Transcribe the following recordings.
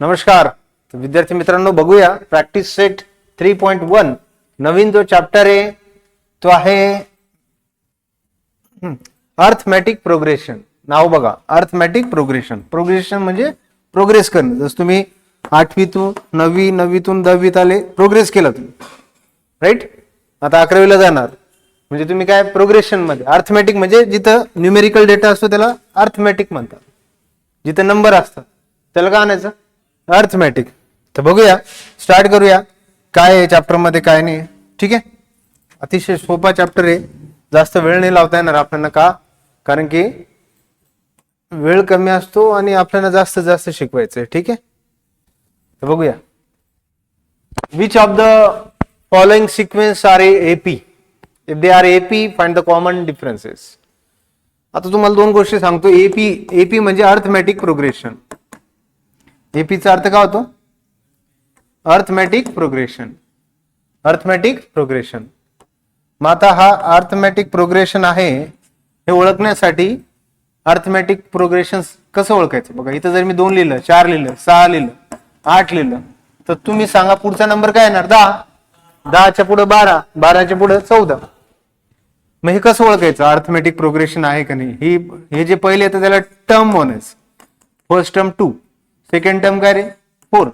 नमस्कार. विद्यार्थी मित्रांनो बघूया. Practice set three point one नवीन जो चॅप्टर आहे तो आहे अर्थमॅटिक प्रोग्रेशन नाव बघा. अर्थमॅटिक प्रोग्रेशन प्रोग्रेशन म्हणजे प्रोग्रेस करणं. जसं तुम्ही आठवीतून नववी नववीतून दहावीत आले प्रोग्रेस केला तुम्ही. राईट आता अकरावीला जाणार. म्हणजे तुम्ही काय? प्रोग्रेशनमध्ये. अर्थमॅटिक म्हणजे जिथं न्यूमेरिकल डेटा असतो त्याला अर्थमॅटिक म्हणतात. जिथे नंबर असतात. त्याला काय आणायचं? अर्थमॅटिक. तर बघूया स्टार्ट करूया. काय आहे चॅप्टरमध्ये काय नाही ठीक आहे? अतिशय सोपा चॅप्टर आहे. जास्त वेळ नाही लावता येणार आपल्याला का? कारण की वेळ कमी असतो आणि आपल्याला जास्त जास्त शिकवायचं आहे. ठीक आहे? तर बघूया. Which of the following sequence are AP if they are AP find the common differences आता तुम्हाला दोन गोष्टी सांगतो. एपी एपी म्हणजे अर्थमॅटिक प्रोग्रेशन एपीचा अर्थ काय होतो? अर्थमॅटिक प्रोग्रेशन अर्थमॅटिक प्रोग्रेशन मग आता हा अर्थमॅटिक प्रोग्रेशन आहे हे ओळखण्यासाठी अर्थमॅटिक प्रोग्रेशन कसं ओळखायचं? बघा इथं जर मी दोन लिहिलं चार लिहिलं सहा लिहिलं आठ लिहिलं तर तुम्ही सांगा पुढचा नंबर काय येणार? दहा. दहाच्या पुढे बारा. बाराच्या पुढे चौदा. मग हे कसं ओळखायचं? अर्थमॅटिक प्रोग्रेशन आहे का नाही? ही हे जे पहिले येतं त्याला टर्म म्हणायचं first term two second term काय रे? फोर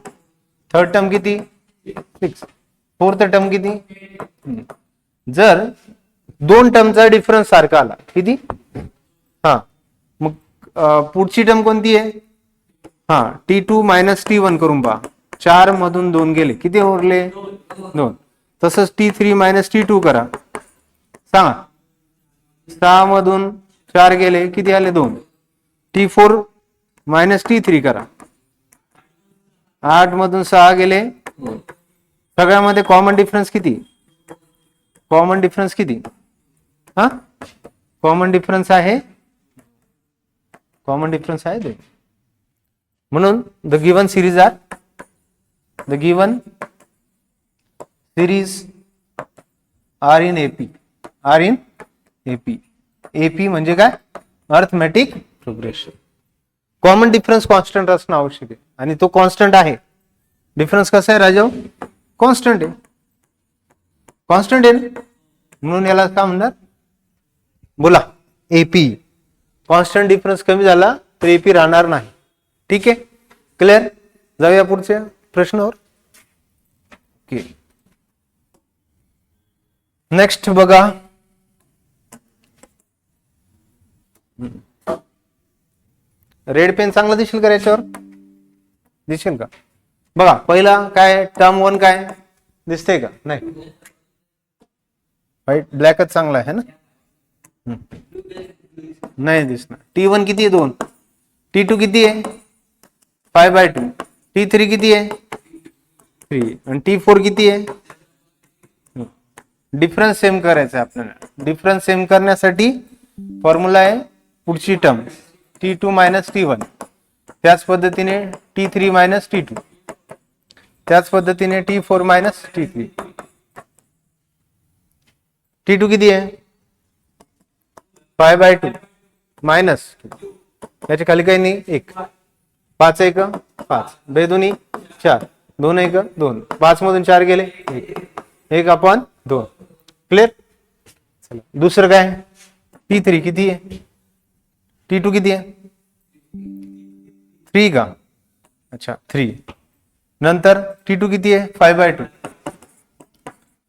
थर्ड टर्म किती? सिक्स फोर्थ टर्म किती? जर दोन टर्मचा डिफरन्स सारखा आला किती? हा. मग पुढची टर्म कोणती आहे? हा T two minus T one करून पहा. चार मधून दोन गेले. किती उरले? दोन. तसंच T three minus T two करा. सांगा सहा मधून चार गेले. किती आले? दोन. T four minus T three करा. आठ मधून सहा गेले. दोन. सगळ्यामध्ये कॉमन डिफरन्स किती? कॉमन डिफरन्स किती? हा? कॉमन डिफरन्स आहे? कॉमन डिफरन्स आहे ते. म्हणून the given series are the given series are in AP are in AP AP म्हणजे काय? Arithmetic progression common difference constant असणं आवश्यक आहे. आणि तो कॉन्स्टंट आहे. डिफरन्स कसा आहे राजाव कॉन्स्टंट आहे. कॉन्स्टंट आहे ना? म्हणून याला काय म्हणणार? बोला. एपी कॉन्स्टंट डिफरन्स कमी झाला तर एपी राहणार नाही. ठीक आहे? क्लिअर जाऊया पुढच्या प्रश्नावर. ओके नेक्स्ट बघा. रेड पेन चांगला दिसेल का याच्यावर? दिसेल का? बघा पहिला काय टर्म वन काय? दिसते का? नाही. व्हाईट ब्लॅकच चांगला आहे ना? नाही दिसणार. टी वन किती आहे दोन? टी टू किती आहे? Five by two T three किती आहे? थ्री आणि टी फोर किती आहे? डिफरन्स सेम करायचा आहे आपल्याला. डिफरन्स सेम करण्यासाठी फॉर्म्युला आहे पुढची term T two minus T one त्याच पद्धतीने T three minus T two त्याच पद्धतीने T four minus T three T two किती आहे? फाय बाय टू मायनस याच्या खाली काही नाही एक. पाच एक पाच. बे दोन्ही चार. दोन एक दोन. पाच मधून चार गेले एक. एक आपण दोन. क्लिअर दुसरं काय? टी थ्री किती आहे? टी टू किती आहे? थ्री का? अच्छा थ्री नंतर टी टू किती आहे? फाय बाय टू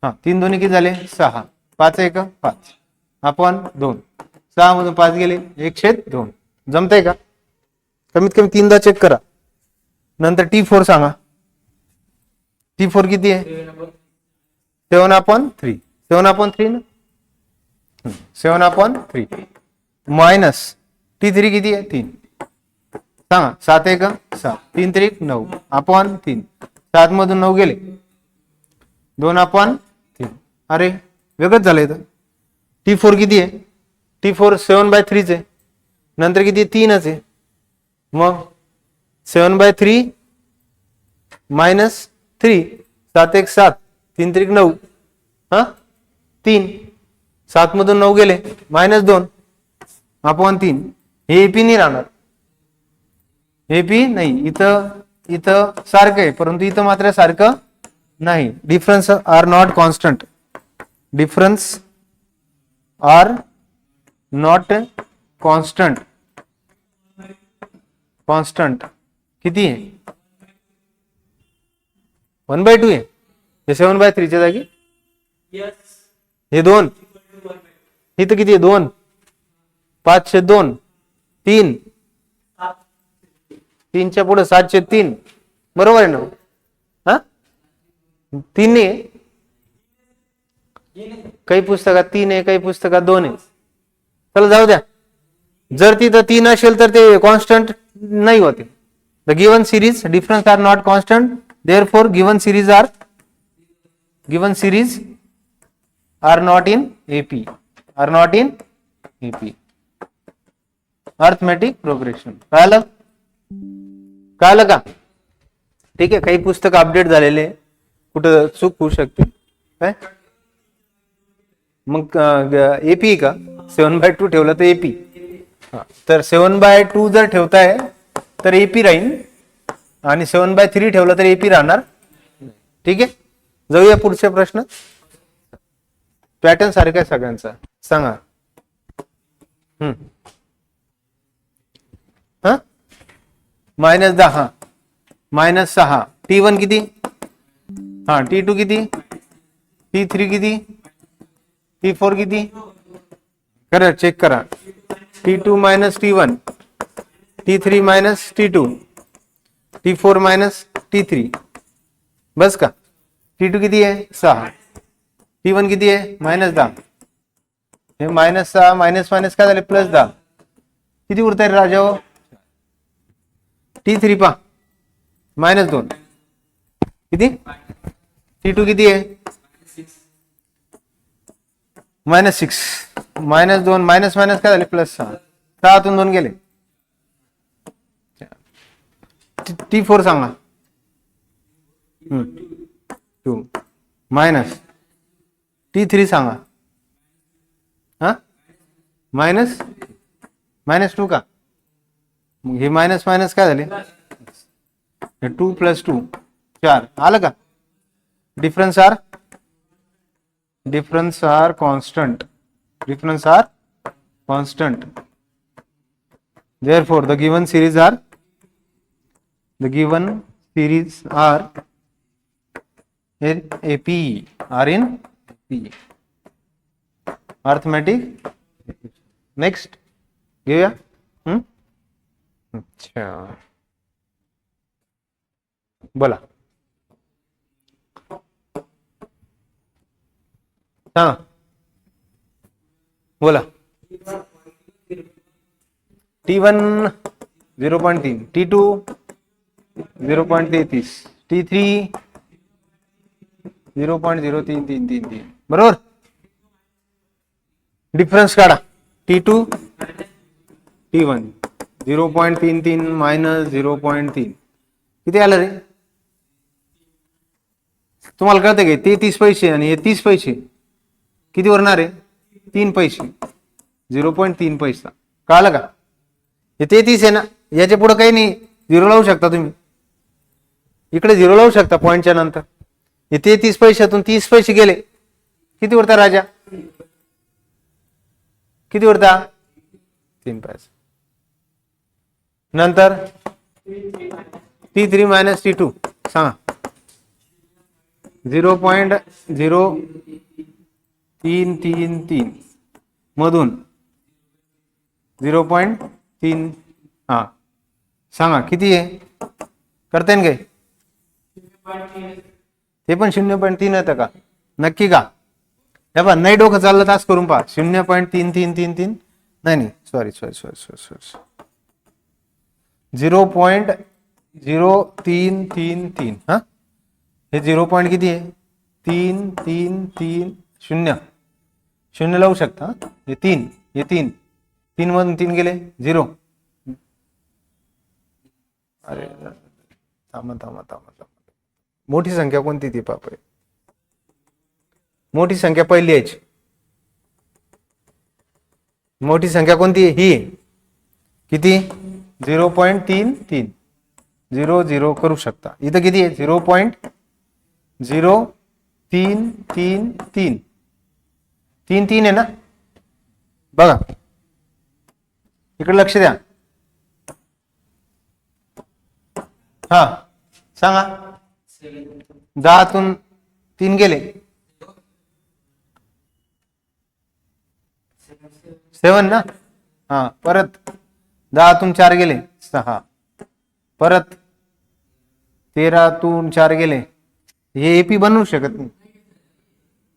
हा तीन दोन्ही किती झाले? सहा. पाच एक पाच. आपण दोन. सहा मधून पाच गेले. एक छेद दोन. जमतंय का? कमीत कमी तीनदा चेक करा. नंतर टी फोर सांगा. टी फोर किती आहे? Seven upon three seven upon three ना? Seven upon three minus T three किती आहे? तीन. सांगा सात एक सात. तीन त्रिक नऊ. अपॉन तीन. सात मधून नऊ गेले. दोन अपॉन तीन. अरे वेगळंच झालं इथं टी फोर किती आहे? टी फोर सेवन बाय थ्रीच आहे. नंतर किती आहे? तीनच आहे. मग seven by three minus three सात एक सात. तीन त्रिक नऊ. हा? तीन. सात मधून नऊ गेले. मायनस दोन. अपॉन तीन. हे एपी नाही राहणार. एपी नाही. इथं इथं सारखं आहे परंतु इथं मात्र सारखं नाही. Difference are not constant difference are not constant constant किती आहे? वन बाय टू आहे. हे सेवन बाय थ्रीच्या जागी? हे दोन. इथं किती आहे? दोन. पाचशे दोन. तीन. तीनच्या पुढे सातशे तीन. बरोबर आहे ना? हा? तीन आहे काही पुस्तकात तीन आहे काही पुस्तकात दोन आहे. चला जाऊ द्या. जर तिथं तीन असेल तर ते कॉन्स्टंट नाही होते. The given series difference are not constant therefore given series are given series are not in AP are not in AP arithmetic progression. कळालं? कळालं का? ठीक आहे काही पुस्तक अपडेट झालेले कुठं चूक होऊ शकते. काय? मग एपी का? सेवन बाय टू ठेवलं तर एपी तर सेवन बाय टू जर ठेवताय तर एपी राहील. आणि सेवन बाय थ्री ठेवलं तर एपी राहणार ठीक आहे? जाऊया पुढचा प्रश्न. पॅटर्न सारखा आहे सगळ्यांचा. सांगा. हम्म. मायनस दहा. मायनस सहा. टी वन किती? हा टी टू किती? टी थ्री किती? टी फोर किती? करा चेक करा. T two minus T one T three minus T two T four minus T three बस का? टी टू किती आहे? सहा. टी वन किती आहे? मायनस दहा. हे मायनस सहा मायनस मायनस काय झाले? प्लस दहा. किती उरत आहे राजा हो? टी थ्री पा मायनस दोन. किती? टी टू किती आहे? मायनस सिक्स मायनस दोन मायनस मायनस काय झाले? प्लस सहा. सहातून दोन गेले. टी फोर सांगा. टू मायनस टी थ्री सांगा. हा? मायनस मायनस टू का? मग हे मायनस मायनस काय झाले टू प्लस टू चार आलं का difference are difference are constant difference are constant therefore the given series are the given series are A APE or in PE. Arithmetic. Next, give ya. Hmm? अच्छा. बोला. हा. बोला. T one zero point तीन T two zero point तेहतीस T three zero point zero तीन तीन तीन तीन. बरोबर? डिफरन्स काढा. T two T one zero point तीन तीन मायनस झिरो पॉईंट तीन. किती आलं रे? तुम्हाला कळतं की ते तीस पैसे आणि हे तीस पैसे? किती उरणार आहे? तीन पैसे. झिरो पॉईंट तीन पैसा. कळालं का? हे ते तीस आहे ना? याच्यापुढे काही नाही. झिरो लावू शकता तुम्ही. इकडे झिरो लावू शकता पॉईंटच्या नंतर. हे ते तीस पैशातून तीस पैसे गेले. किती उरता राजा? किती उरता? तीन पैसे. नंतर? T three minus T two. सांगा. झिरो पॉईंट झिरो तीन तीन तीन. मधून. झिरो पॉईंट तीन. हा. सांगा किती आहे? करता येईल काही ते पण शून्य पॉईंट तीन येतं का? नक्की का? हे बा नाही डोकं चाललं तास करून पहा. शून्य पॉईंट तीन तीन तीन तीन. नाही नाही. Sorry sorry sorry sorry sorry zero point zero तीन तीन तीन. हा? हे झिरो पॉईंट किती आहे? तीन तीन तीन शून्य. शून्य लावू शकता हे? तीन हे तीन. तीन मधून तीन गेले झिरो अरे थांबा थांबा थांबा थांबा. मोठी संख्या कोणती ती पाप मोठी संख्या पहिली यायची. मोठी संख्या कोणती? आहे? ही. किती? झिरो पॉईंट तीन तीन. झिरो झिरो करू शकता. इथं किती आहे? झिरो पॉईंट झिरो तीन तीन तीन. तीन तीन आहे ना? बघा. इकडे लक्ष द्या. हा सांगा. दहातून तीन गेले. सेवन ना? हा परत. दहातून चार गेले. सहा. परत. तेरातून चार गेले. हे एपी बनवू शकत नाही.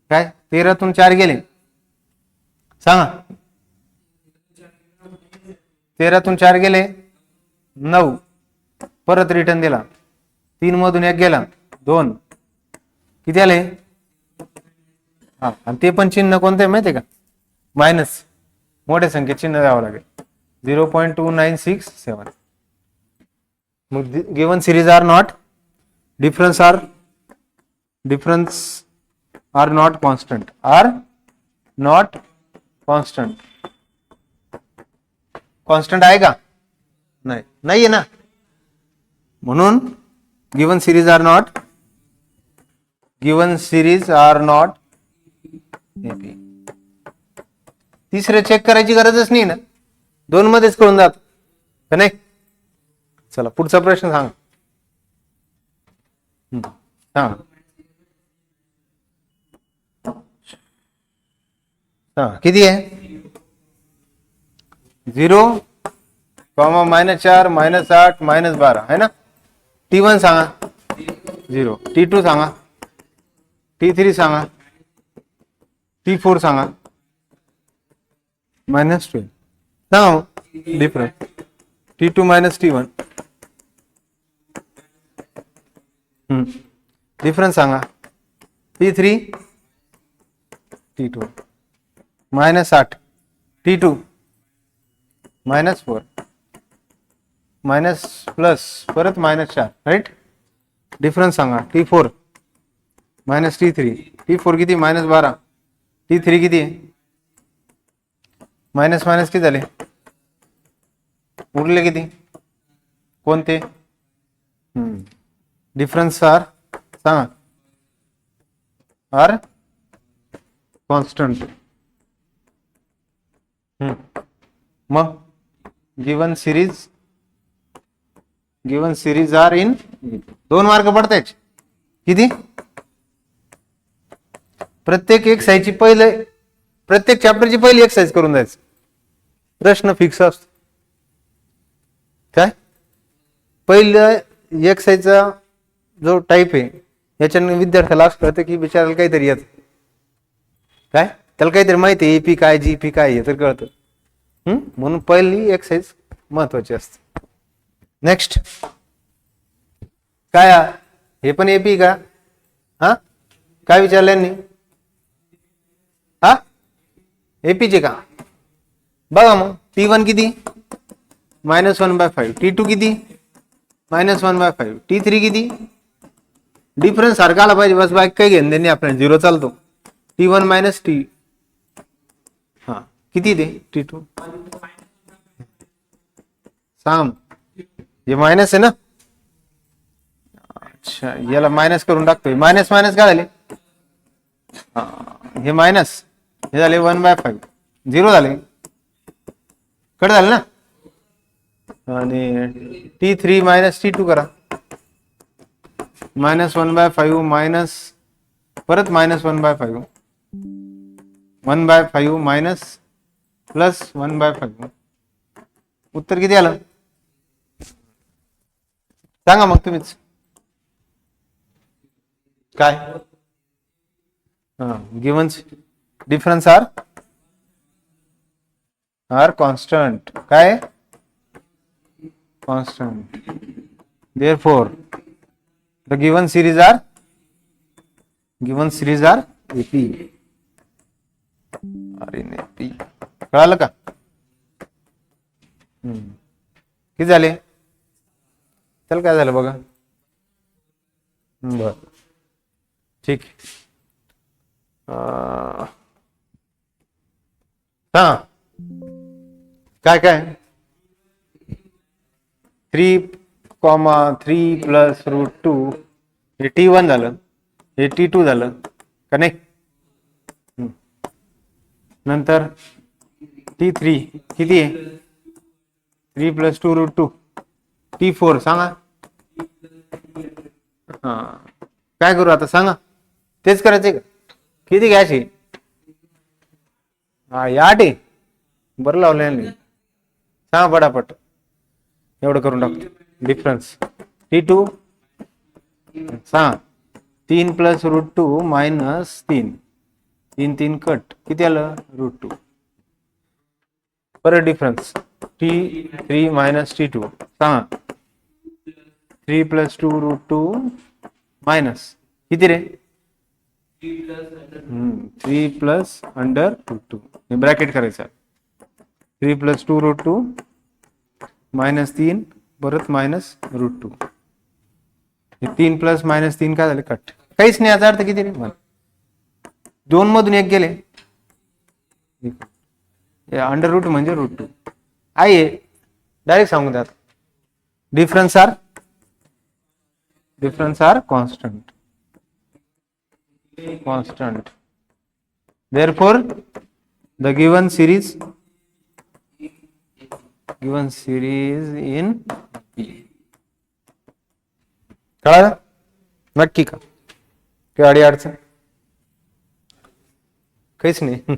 काय? तेरातून चार गेले. सांगा. तेरातून चार गेले. नऊ. परत रिटर्न दिला. तीन मधून एक गेला. दोन. किती आले? हा आणि ते पण चिन्ह कोणते माहितीये का? मायनस मोठ्या संख्येत चिन्ह द्यावं लागेल. Zero point two nine six seven मग given series are not difference are difference are not constant are not constant constant आहे का नाही. नाहीये ना? म्हणून given series are not given series are not तिसरे चेक करायची गरजच नाही ना? दोन मध्येच कळून जात. नाही? चला पुढचा प्रश्न सांग. सांग. किती आहे? झिरो कॉमा मायनस चार मायनस आठ मायनस बारा है ना? टी वन सांगा. झिरो. टी टू सांगा. टी थ्री सांगा. टी फोर सांगा. मायनस ट्वेल्व सांगा मग difference T two minus T one difference सांगा T three T two minus आठ. T two minus four minus plus परत मायनस चार. राईट डिफरन्स सांगा T four minus T three T four किती? Minus बारा. T three किती? आहे minus minus किती झाले? उरले किती? कोणते? डिफरन्स आर सांगा. आर कॉन्स्टंट मग? Given series given series are in दोन मार्क पडतायच किती? प्रत्येक एक्साईजची पहिले प्रत्येक चॅप्टरची पहिली एक्सरसाइज करून जायचं प्रश्न फिक्स असतो. काय? पहिलं एक्सरसाइजचा जो टाईप आहे याच्याने विद्यार्थ्याला असं कळतं की बिचारायला काहीतरी येत. काय? त्याला काहीतरी माहिती आहे ए पी काय जी पी काय हे तर कळतं. म्हणून पहिली एक्सरसाइज महत्वाची असते. नेक्स्ट काय? हे पण एपी का? हा? काय विचारलं यांनी? हा? एपीचे का? बघा मग टी वन किती? Minus one by five T two किती? Minus one by five T three किती? डिफरन्स सारखा आला पाहिजे बस बाईक काही घेणं देणे आपल्याला. झिरो चालतो. टी वन मायनस टी हा. किती ते? टी टू सांग हे मायनस आहे ना? अच्छा याला मायनस करून टाकतोय. मायनस मायनस काय झाले? हे मायनस हे झाले वन बाय फाईव्ह झिरो झाले. कट झाले ना? आणि T three minus T two करा. Minus one by five minus परत minus one by five one by five minus plus one by five उत्तर किती आलं? सांगा मग तुम्हीच. काय? Given difference are are constant. काय? Constant. Therefore the given series are given series are AP अरे एपी कळालं का. किती झाले? त्याला काय झालं बघा? बर. ठीक. हा. काय काय? Three comma three plus root two हे टी वन झालं. हे टी टू झालं. का नाही? नंतर टी थ्री किती आहे? Three plus two root two T four सांगा. हा. काय करू आता सांगा. तेच करायचे का? किती घ्यायचे हा या आठ आहे. बरं लावलं सांगा पटापट एवढं करून टाकतो. डिफरन्स टी टू सांगा तीन प्लस रूट टू मायनस तीन. तीन तीन कट किती आलं? रूट टू परत difference T three minus T two सांगा three plus two root two minus किती रे? Three plus under root two हे ब्रॅकेट करायचं three plus two root two minus तीन परत मायनस रूट टू. हे तीन प्लस मायनस तीन काय झाले? कट. काहीच नाही याचा अर्थ किती? रे मला दोन मधून एक गेले. अंडर रूट म्हणजे रूट टू आहे डायरेक्ट सांगू द्या. Difference are difference are constant constant wherefore the given series given series in B. कळालं? नक्की का? काही अडी अडचण? काहीच नाही.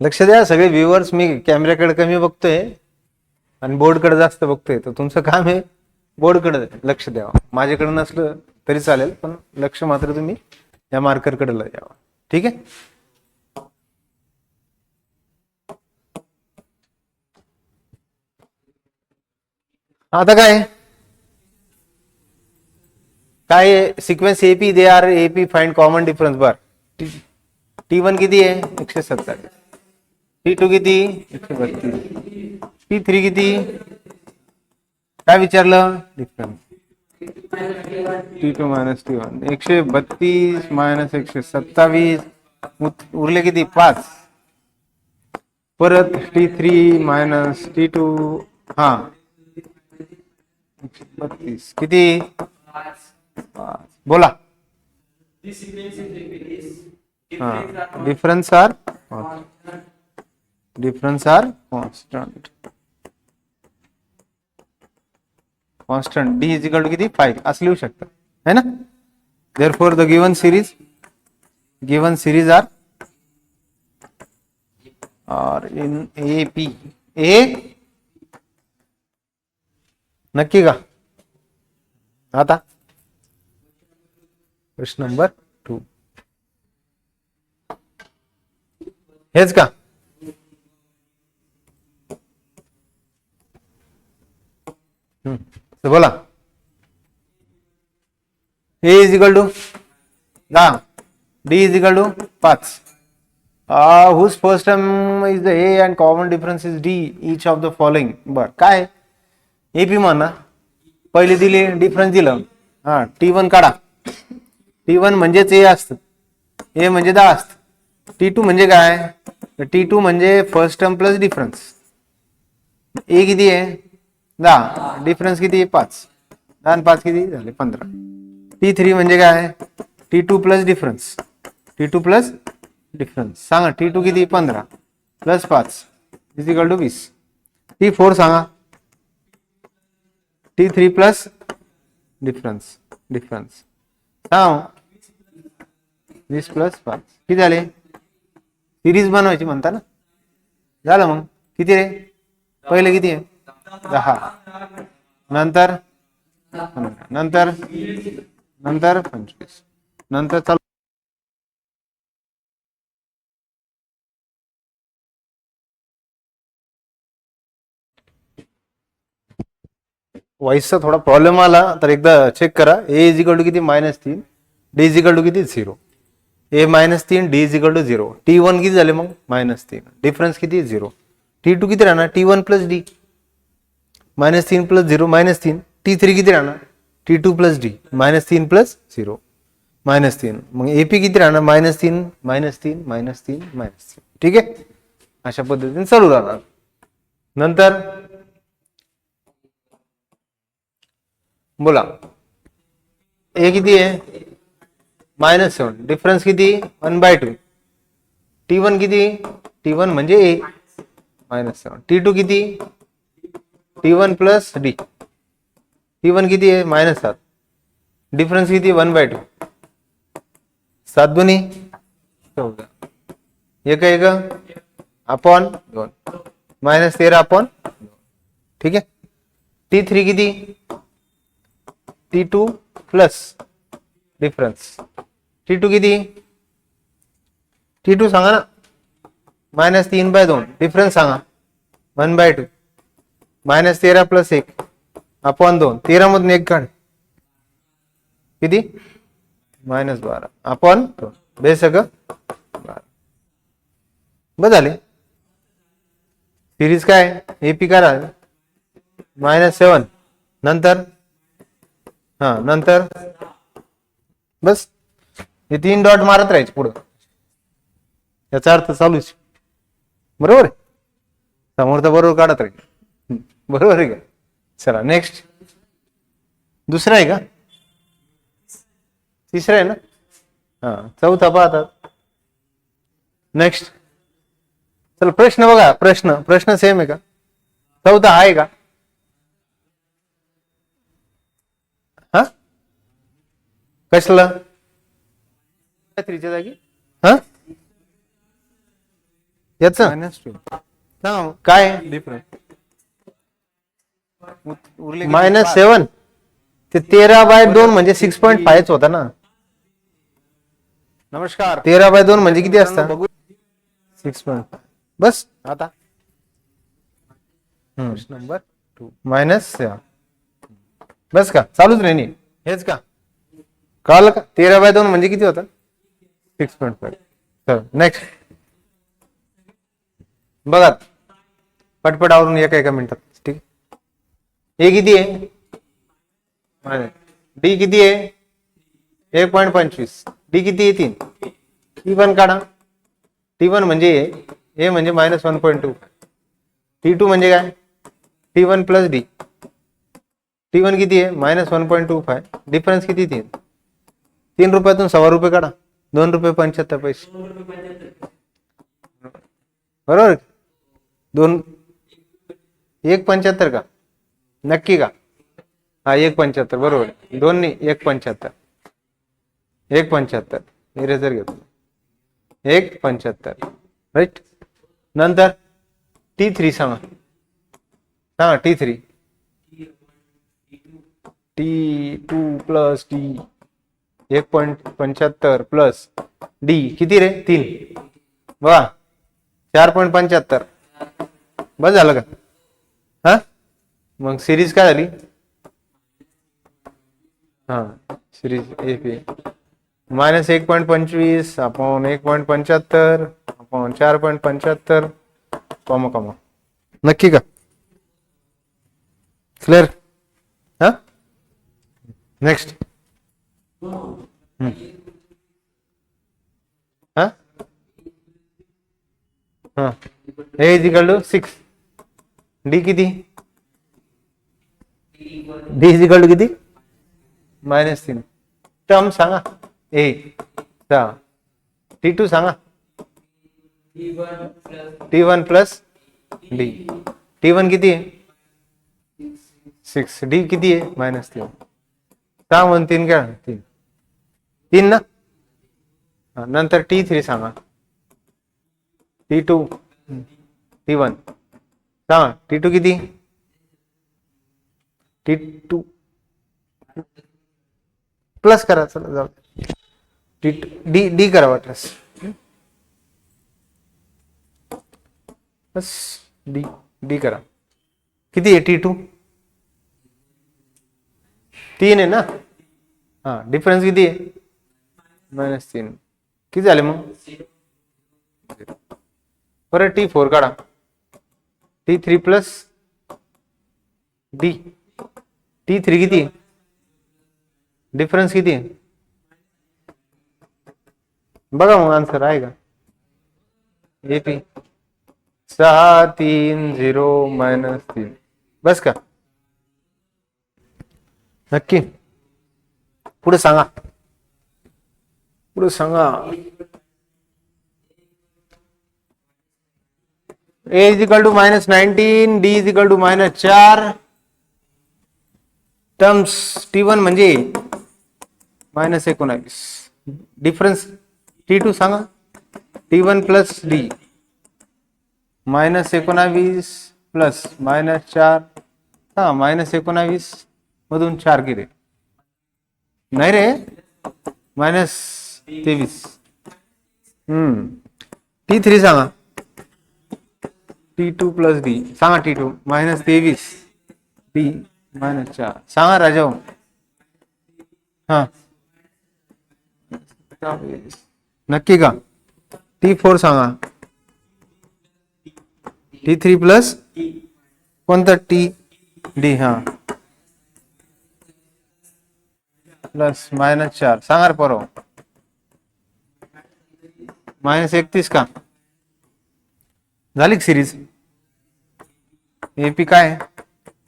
लक्ष द्या सगळे व्ह्युअर्स मी कॅमेऱ्याकडे कमी बघतोय आणि बोर्डकडे जास्त बघतोय. तर तुमचं काम आहे बोर्डकडे लक्ष द्यावं. माझ्याकडे नसलं तरी चालेल पण लक्ष मात्र तुम्ही या मार्करकडे द्यावं. ठीक आहे? आता काय? काय sequence AP they are AP find common difference बर टी वन किती आहे? एकशे सत्तावीस टी टू किती? एकशे बत्तीस. टी थ्री किती? काय विचारलं? Difference T two minus T one एकशे बत्तीस मायनस एकशे सत्तावीस. उरले किती? पाच. परत T three minus T two हा. बत्तीस किती? बोला. हा difference are difference are constant. Constant. D is equal to किती? फाईव्ह असं लिहू शकता. है ना? Therefore the given series given series are are in A P A नक्की का आता. प्रश्न नंबर टू हेच का? हम्म. बोला. ए इज इकल टू दहा डी इज इकल टू पाच. Whose first term is the A and common difference is D each of the following बर काय? ए पी म्हणा पहिले दिली डिफरन्स दिलं. हा टी वन काढा. टी वन म्हणजेच ए असतं. ए म्हणजे दहा असतं. टी टू म्हणजे काय? टी टू म्हणजे first term plus difference A किती आहे? दहा. डिफरन्स किती? आहे पाच. दहा आणि पाच किती? झाले पंधरा. टी थ्री म्हणजे काय? T two plus difference T two plus difference सांगा टी टू किती? पंधरा. प्लस पाच. इजिकल टू वीस. टी फोर सांगा. T three plus difference difference सांग वीस प्लस पाच किती झाले? सिरीज बनवायची म्हणता ना? झालं मग. किती रे? पहिले किती आहे? दहा. नंतर? नंतर? नंतर पंचवीस. नंतर चालू. व्हॉइसचा थोडा प्रॉब्लेम आला तर एकदा चेक करा. ए इज इकल टू किती? मायनस तीन. डी इज इकल टू किती? झिरो ए मायनस तीन D is equal to zero T one किती झाले मग? मायनस तीन. डिफरन्स किती? झिरो टी टू किती राहणार? T one plus D minus तीन प्लस झिरो मायनस तीन. टी थ्री किती राहणार? T two plus D minus तीन प्लस झिरो मायनस तीन. मग ए पी किती राहणार? मायनस तीन मायनस तीन मायनस तीन मायनस तीन. ठीक आहे? अशा पद्धतीने चालू राहणार. नंतर बोला. ए किती आहे? मायनस सेवन डिफरन्स किती? One by two T one किती? टी वन म्हणजे A minus seven T two किती? T one plus D T one किती आहे? मायनस सात. डिफरन्स किती? वन बाय टू सात दोन्ही चौदा. एक एक? अपॉन दोन. मायनस तेरा अपॉन ठीक आहे? टी थ्री किती? T two plus difference T two किती? टी टू सांगा ना. मायनस तीन बाय दोन. डिफरन्स सांगा. वन बाय टू मायनस तेरा प्लस एक. अपॉन दोन. तेरा मधून एक काढ. किती? मायनस बारा. अपॉन दोन. बेस सगळं बारा. बरं झाले सिरीज काय एपी करा. मायनस सेवन नंतर? हा नंतर? बस. हे तीन डॉट मारत राहायचे पुढं. याचा अर्थ चालूच बरोबर आहे? समोर तर बरोबर काढत राहील. बरोबर आहे का? चला नेक्स्ट दुसरा आहे का? तिसरा आहे ना? हा चौथा पाहतात नेक्स्ट चला प्रश्न बघा. प्रश्न. प्रश्न सेम आहे का? चौथा आहे का? कसलं त्रीच्या जागी. हा? याच? काय? मायनस सेवन ते तेरा बाय दोन म्हणजे सिक्स पॉईंट फायच होता ना. नमस्कार. तेरा बाय दोन म्हणजे किती असतात सिक्स पॉईंट बस. आता. प्रश्न नंबर टू मायनस बस का? चालूच नाही नी. हेच का? कळलं का तेरा बाय दोन म्हणजे किती होता सिक्स पॉईंट फाईव्ह नेक्स्ट बघा पटपट आवरून एका एका मिनिटात ठीक ए किती आहे डी किती आहे एक पॉईंट पंचवीस डी किती आहे तीन. टी वन काढा। टी वन म्हणजे ए म्हणजे minus one point two T two म्हणजे काय T one plus D T one किती आहे minus one point two five difference किती तीन तीन रुपयातून सव्वा रुपये काढा. दोन रुपये पंच्याहत्तर पैसे. बरोबर? दोन एक पंच्याहत्तर का? नक्की का? हा एक पंच्याहत्तर. बरोबर. दोन नाही एक पंच्याहत्तर. एक पंच्याहत्तर. इरेजर घेतो. एक पंच्याहत्तर. राईट नंतर टी थ्री सांगा. सांगा T three T two plus T एक पॉईंट पंच्याहत्तर प्लस डी किती रे? तीन. वा. चार पॉईंट पंच्याहत्तर. बस झालं का? हा? मग सिरीज काय झाली? हा सिरीज ए पी मायनस एक पॉईंट पंचवीस आपण एक पॉईंट पंच्याहत्तर आपण चार पॉईंट पंच्याहत्तर. Comma comma. नक्की का? क्लिअर? हा? नेक्स्ट. हा? हा. A is to six. D किती? डी इजिकल टू किती? मायनस तीन. टर्म सांगा. ए चा. टी टू सांगा. T one plus D. T one किती आहे? सिक्स. डी किती आहे? मायनस तीन. सहा वन तीन? काय तीन? तीन ना? नंतर टी थ्री सांगा. टी टू टी वन सांगा टी टू किती? टी टू प्लस करा चला जाऊ टी टू डी डी करा वाटल्यास बस डी डी करा. किती आहे टी टू तीन आहे ना? हा डिफरन्स किती आहे? मायनस तीन. किती झाले मग? परत टी फोर काढा. T three plus D. T three किती? डिफरन्स किती? बघा मग आन्सर आहे का? एपी सहा तीन झिरो मायनस तीन. बस का? नक्की. पुढे सांगा. पुढे सांगा. A is equal to minus nineteen D is equal to minus चार. टर्म्स टी वन म्हणजे मायनस एकोणावीस. डिफरन्स टी टू सांगा. T one plus D minus एकोणावीस प्लस मायनस चार. हा मायनस एकोणावीस मधून चार गेले नाही रे. मायनस तेवीस. हम्म. टी थ्री सांगा. टी टू प्लस डी सांगा टी टू मायनस तेवीस. डी मायनस चार. सांगा राजा हा. नक्की का? टी फोर सांगा. टी थ्री प्लस कोणता टी डी हा. प्लस मायनस चार. सांगा रे परवा मायनस एकतीस का? झाली सिरीज? एपी काय?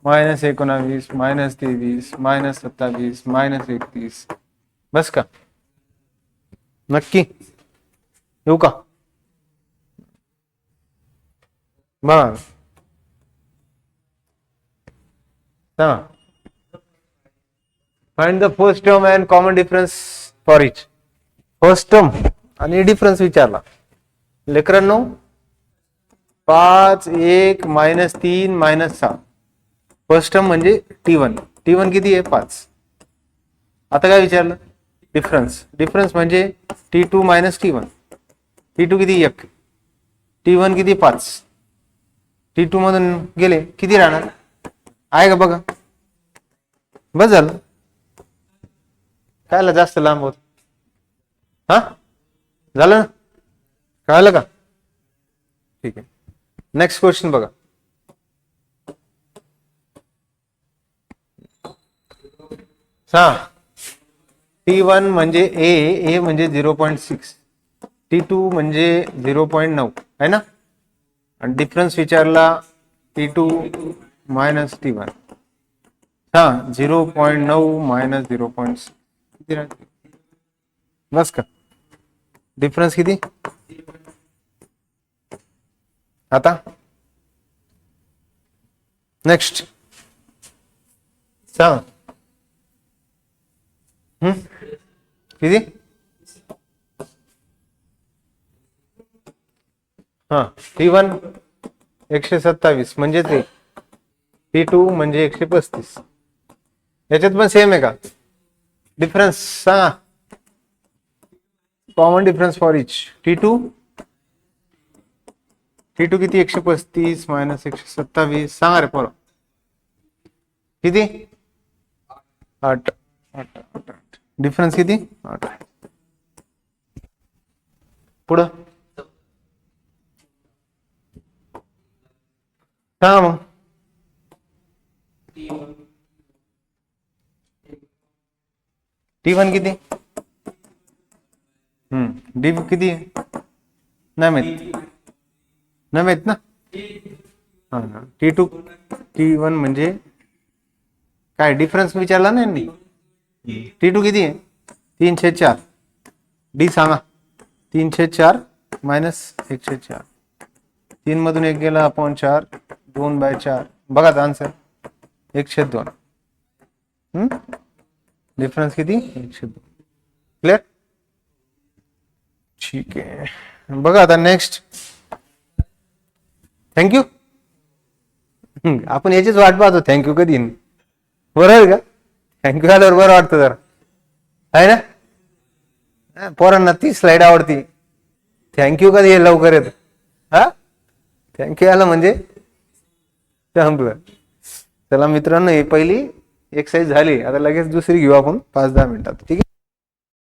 मायनस एकोणावीस मायनस तेवीस मायनस सत्तावीस मायनस एकतीस. बस का? नक्की. येऊ का? बघा सांगा find the first term and common difference for each first term आणि डिफरन्स विचारला. लेकरांनो पाच एक मायनस तीन मायनस सहा. फर्स्ट टर्म म्हणजे टी वन टी वन किती आहे? पाच. आता काय विचारलं? डिफरन्स डिफरन्स म्हणजे T two minus T one T two किती? एक. टी वन किती? पाच. टी टू मधून गेले किती राहणार? आहे का बघा? बस झालं. कायला जास्त लांब होत. हा? झालं ना? कळालं का? ठीक आहे. नेक्स्ट क्वेश्चन बघा. हा टी वन म्हणजे ए ए म्हणजे zero point six T two म्हणजे झिरो पॉईंट नऊ. आहे ना? आणि डिफरन्स विचारला T two minus T one हा झिरो पॉईंट नऊ मायनस झिरो पॉईंट सिक्स बस का? डिफरन्स किती आता? नेक्स्ट सांग हम्म? किती? हा टी वन एकशे सत्तावीस, म्हणजे ते. टी टू म्हणजे एकशे पस्तीस. याच्यात पण सेम आहे का? डिफरन्स सांगा common difference for each T two T two किती? एकशे पस्तीस मायनस एकशे सत्तावीस. सांगा रे पोरं. किती? आठ आठ आठ आठ डिफरन्स किती? आठ. पुढं? सांगा मग. टी वन किती? डी किती? आहे नाही माहीत नाही ना टी टू टी वन म्हणजे काय डिफरन्स विचारला ना यांनी टी टू किती आहे? तीनशे चार. डी सांगा. तीनशे चार मायनस एकशे चार. तीन मधून एक गेला अपॉन चार दोन बाय चार. बघा आन्सर एकशे दोन. हम्म? डिफरन्स किती? एकशे दोन. क्लिअर ठीक आहे. बघा आता नेक्स्ट थँक्यू आपण याचीच वाट पाहतो. थँक्यू कधी? येईन. बरं आहे का? थँक्यू आल्यावर बरं वाटतं जरा. आहे ना? पोरांना ती स्लाइड आवडती. थँक्यू कधी हे लवकर येत? हा? थँक्यू आलं म्हणजे? संपलं. चला मित्रांनो ही पहिली एक्सरसाइज झाली. आता लगेच दुसरी घेऊ आपण. पाच दहा मिनिटात. ठीक आहे?